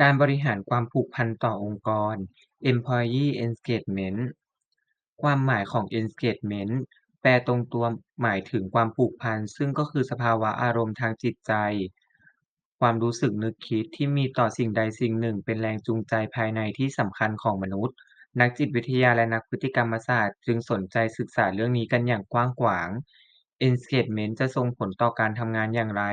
การบริหารความผูกพันต่อองค์กร Employee Engagement ความหมายของ Engagement แปลตรงตัวหมายถึงความผูกพัน ซึ่งก็คือสภาวะอารมณ์ทางจิตใจ ความรู้สึกนึกคิดที่มีต่อสิ่งใดสิ่งหนึ่ง เป็นแรงจูงใจภายในที่สำคัญของมนุษย์ นักจิตวิทยาและนักพฤติกรรมศาสตร์ จึงสนใจศึกษาเรื่องนี้กันอย่างกว้างขวาง Engagement จะส่งผลต่อการทำงานอย่างไร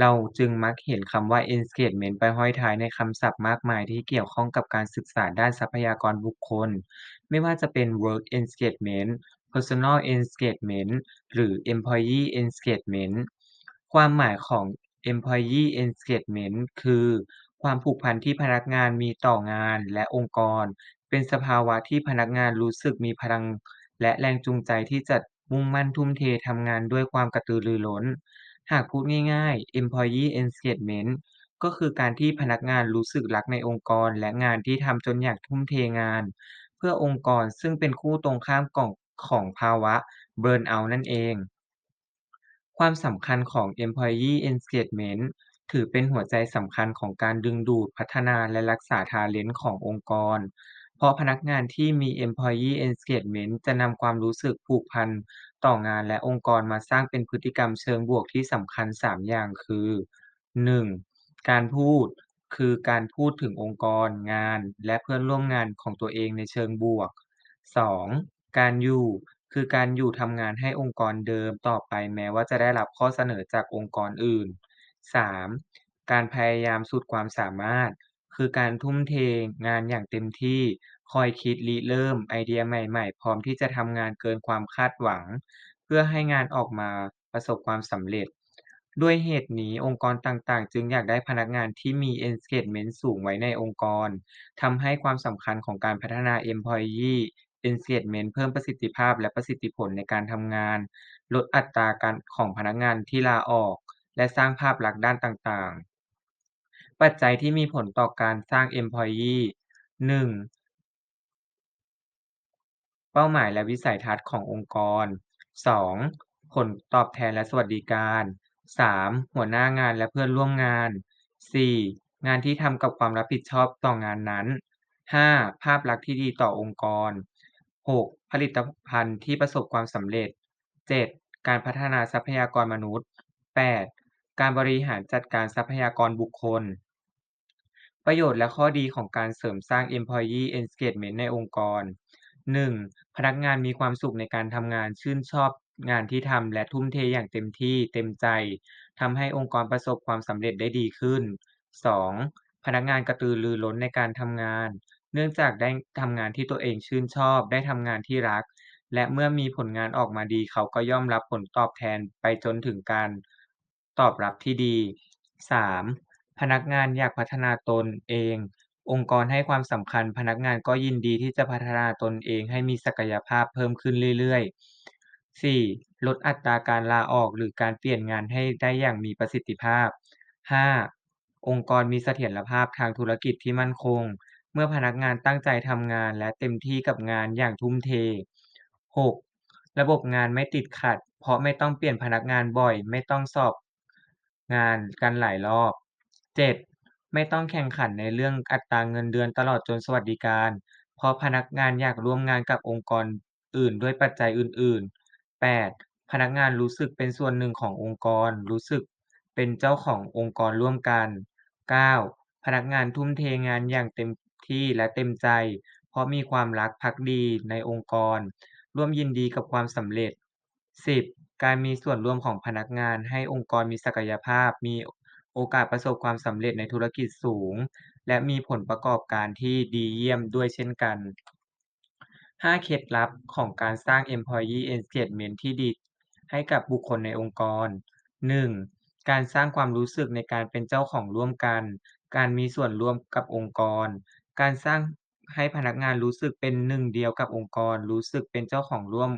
เราจึงมักเห็นคำว่า Engagement ไปห้อยท้ายในคำศัพท์มากมายที่เกี่ยวข้องกับการศึกษาด้านทรัพยากรบุคคล ไม่ว่าจะเป็น Work Engagement Personal Engagement หรือ Employee Engagement ความหมายของ Employee Engagement คือ ความผูกพันที่พนักงานมีต่องานและองค์กร เป็นสภาวะที่พนักงานรู้สึกมีพลัง และแรงจูงใจที่จะมุ่งมั่นทุ่มเททำงานด้วยความกระตือรือร้น หากพูดง่ายๆ Employee Engagement ก็คือการที่พนักงานรู้สึกรักในองค์กร และงานที่ทำจนอยากทุ่มเทงาน เพื่อองค์กรซึ่งเป็นคู่ตรงข้ามก่องของภาวะ Burnout นั่นเอง ความสำคัญของ Employee Engagement ถือเป็นหัวใจสำคัญของการดึงดูดพัฒนาและรักษา talent ขององค์กร ราะพนักงานที่มี Employee Engagement จะนำความรู้สึกผูกพันต่องานและองค์กรมาสร้างเป็นพฤติกรรมเชิงบวกที่สำคัญ 3 อย่าง คือ 1. การพูด คือการพูดถึงองค์กร งาน และเพื่อนร่วมงานของตัวเองในเชิงบวก 2. การอยู่ คือการอยู่ทำงานให้องค์กรเดิมต่อไปแม้ว่าจะได้รับข้อเสนอจากองค์กรอื่น 3. การพยายามสุดความสามารถ คือการทุ่มเทงานอย่างเต็มที่ คอยคิดริเริ่มไอเดียใหม่ ๆ พร้อมที่จะทำงานเกินความคาดหวัง เพื่อให้งานออกมาประสบความสำเร็จ ด้วยเหตุนี้องค์กรต่างๆ จึงอยากได้พนักงานที่มี Engagement สูงไว้ในองค์กร ทำให้ความสำคัญของการพัฒนา Employee Engagement เพิ่มประสิทธิภาพและประสิทธิผลในการทำงาน ลดอัตราการของพนักงานที่ลาออก และสร้างภาพลักษณ์ด้านต่างๆ ปัจจัยที่มีผลต่อการสร้าง Employee หนึ่ง เป้าหมายและวิสัยทัศน์ขององค์กรสองผลตอบแทนและสวัสดิการสามหัวหน้างานและเพื่อนร่วมงานสี่งานที่ทำกับความรับผิดชอบต่องานนั้นห้าภาพลักษณ์ที่ดีต่อองค์กรหกผลิตภัณฑ์ที่ประสบความสำเร็จเจ็ดการพัฒนาทรัพยากรมนุษย์แปดการบริหารจัดการทรัพยากรบุคคล ประโยชน์และข้อดีของการเสริมสร้าง Employee Engagement ในองค์กรหนึ่งพนักงานมีความสุขในการทำงาน ชื่นชอบงานที่ทำและทุ่มเทอย่างเต็มที่เต็มใจ ทำให้องค์กรประสบความสำเร็จได้ดีขึ้นสองพนักงานกระตือรือร้นในการทำงาน เนื่องจากได้ทำงานที่ตัวเองชื่นชอบ ได้ทำงานที่รัก และเมื่อมีผลงานออกมาดี เขาก็ย่อมรับผลตอบแทนไปจนถึงการตอบรับที่ดีสาม พนักงานอยากพัฒนาตนเอง องค์กรให้ความสำคัญ พนักงานก็ยินดีที่จะพัฒนาตนเองให้มีศักยภาพเพิ่มขึ้นเรื่อยๆสี่ลดอัตราการลาออกหรือการเปลี่ยนงานให้ได้อย่างมีประสิทธิภาพห้าองค์กรมีเสถียรภาพทางธุรกิจที่มั่นคง เมื่อพนักงานตั้งใจทำงานและเต็มที่กับงานอย่างทุ่มเทหกระบบงานไม่ติดขัด เพราะไม่ต้องเปลี่ยนพนักงานบ่อย ไม่ต้องสอบงานกันหลายรอบ เจ็ด ไม่ต้องแข่งขันในเรื่องอัตราเงินเดือนตลอดจนสวัสดิการ เพราะพนักงานอยากร่วมงานกับองค์กรอื่นด้วยปัจจัยอื่น ๆ แปด พนักงานรู้สึกเป็นส่วนหนึ่งขององค์กร รู้สึกเป็นเจ้าขององค์กรร่วมกัน เก้า พนักงานทุ่มเทงานอย่างเต็มที่และเต็มใจ เพราะมีความรักภักดีในองค์กร ร่วมยินดีกับความสำเร็จ สิบ การมีส่วนร่วมของพนักงานให้องค์กรมีศักยภาพ มี โอกาสประสบความสำเร็จในธุรกิจสูง และมีผลประกอบการที่ดีเยี่ยมด้วยเช่นกันห้าเคล็ดลับของการสร้าง Employee Engagement ที่ดีให้กับบุคคลในองค์กรหนึ่งการสร้างความรู้สึกในการเป็นเจ้าของร่วมกัน การมีส่วนร่วมกับองค์กร การสร้างให้พนักงานรู้สึกเป็นหนึ่งเดียวกับองค์กร รู้สึกเป็นเจ้าของร่วม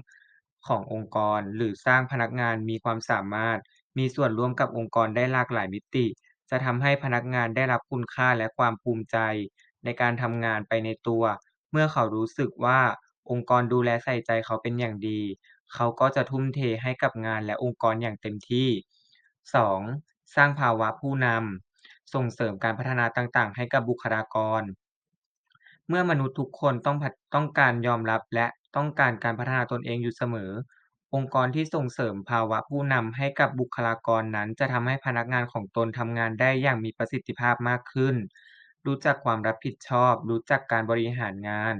ขององค์กร หรือสร้างพนักงานมีความสามารถ มีส่วนร่วมกับองค์กรได้หลากหลายมิติ จะทำให้พนักงานได้รับคุณค่าและความภูมิใจ ในการทำงานไปในตัว เมื่อเขารู้สึกว่าองค์กรดูแลใส่ใจเขาเป็นอย่างดี เขาก็จะทุ่มเทให้กับงานและองค์กรอย่างเต็มที่สองสร้างภาวะผู้นำ ส่งเสริมการพัฒนาต่างๆ ให้กับบุคลากร เมื่อมนุษย์ทุกคนต้องผัดต้องการยอมรับและต้องการการพัฒนาตนเองอยู่เสมอ องค์กรที่ส่งเสริมภาวะผู้นำให้กับบุคลากรนั้น จะทำให้พนักงานของตนทำงานได้อย่างมีประสิทธิภาพมากขึ้น รู้จักความรับผิดชอบ รู้จักการบริหารงาน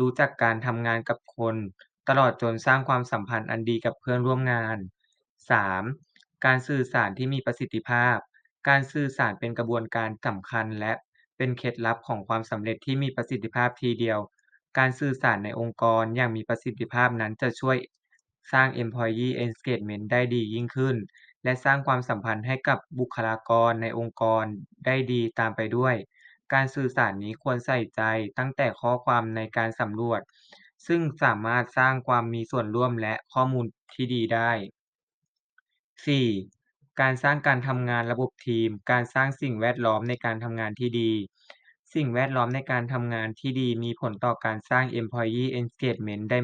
รู้จักการทำงานกับคน ตลอดจนสร้างความสัมพันธ์อันดีกับเพื่อนร่วมงาน 3. การสื่อสารที่มีประสิทธิภาพ การสื่อสารเป็นกระบวนการสำคัญและเป็นเคล็ดลับของความสำเร็จที่มีประสิทธิภาพทีเดียว การสื่อสารในองค์กรอย่างมีประสิทธิภาพนั้นจะช่วย สร้าง Employee Engagement ได้ดียิ่งขึ้น และสร้างความสัมพันธ์ให้กับบุคลากรในองค์กรได้ดีตามไปด้วย การสื่อสารนี้ควรใส่ใจตั้งแต่ข้อความในการสำรวจ ซึ่งสามารถสร้างความมีส่วนร่วมและข้อมูลที่ดีได้ 4. การสร้างการทำงานระบบทีม การสร้างสิ่งแวดล้อมในการทำงานที่ดี สิ่งแวดล้อมในการทำงานที่ดีมีผลต่อการสร้าง Employee Engagement ได้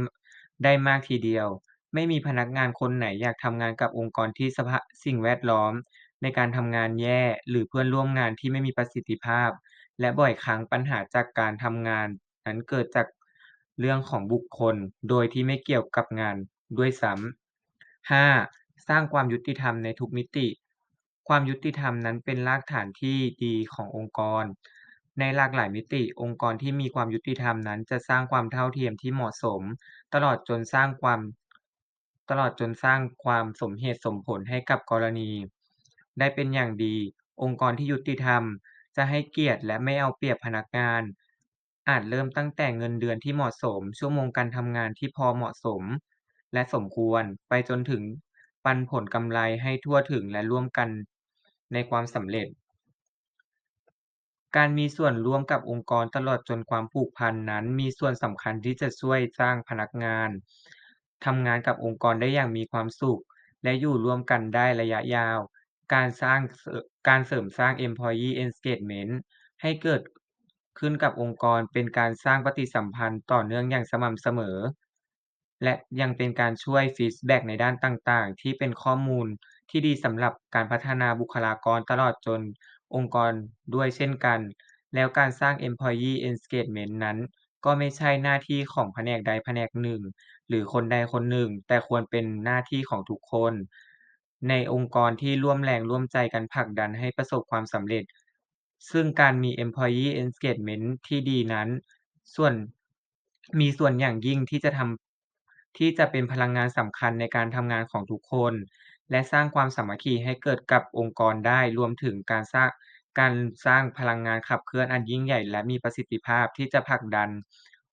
ได้มากทีเดียว ไม่มีพนักงานคนไหนอยากทำงานกับองค์กรที่สภา สิ่งแวดล้อมในการทำงานแย่ หรือเพื่อนร่วมงานที่ไม่มีประสิทธิภาพ และบ่อยครั้งปัญหาจากการทำงานนั้นเกิดจากเรื่องของบุคคล โดยที่ไม่เกี่ยวกับงานด้วยซ้ำ 5. สร้างความยุติธรรมในทุกมิติ ความยุติธรรมนั้นเป็นรากฐานที่ดีขององค์กร ในหลากหลายมิติ องค์กรที่มีความยุติธรรมนั้นจะสร้างความเท่าเทียมที่เหมาะสม ตลอดจนสร้างความ ตลอดจนสร้างความสมเหตุสมผลให้กับกรณี ได้เป็นอย่างดี องค์กรที่ยุติธรรม จะให้เกียรติและไม่เอาเปรียบพนักงาน อาจเริ่มตั้งแต่เงินเดือนที่เหมาะสม ชั่วโมงการทำงานที่พอเหมาะสม และสมควรไปจนถึงปันผลกำไรให้ทั่วถึงและร่วมกันในความสำเร็จ การมีส่วนร่วมกับองค์กรตลอดจนความผูกพันนั้น มีส่วนสำคัญที่จะช่วยสร้างพนักงาน ทำงานกับองค์กรได้อย่างมีความสุข และอยู่ร่วมกันได้ระยะยาว การสร้างเสริการเสริมสร้าง Employee Engagement ให้เกิดขึ้นกับองค์กรเป็นการสร้างปฏิสัมพันธ์ต่อเนื่องอย่างสม่ำเสมอ และยังเป็นการช่วยฟีดแบ็กในด้านต่างๆ ที่เป็นข้อมูลที่ดีสำหรับการพัฒนาบุคลากรตลอดจนองค์กรด้วยเช่นกัน แล้วการสร้าง Employee Engagement นั้น ก็ไม่ใช่หน้าที่ของแผนกใดแผนกหนึ่ง หรือคนใดคนหนึ่ง แต่ควรเป็นหน้าที่ของทุกคน ในองค์กรที่ร่วมแรงร่วมใจกันผลักดันให้ประสบความสำเร็จ ซึ่งการมี Employee Engagement ที่ดีนั้น ส่วนมีส่วนอย่างยิ่งที่จะทำที่จะเป็นพลังงานสำคัญในการทำงานของทุกคน และสร้างความสามัคคีให้เกิดกับองค์กรได้รวมถึงการสร้างการสร้างพลังงานขับเคลื่อนอันยิ่งใหญ่ และมีประสิทธิภาพที่จะผลักดัน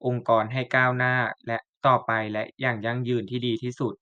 องค์กรให้ก้าวหน้าและ ต่อไปและอย่างยั่งยืนที่ดีที่สุด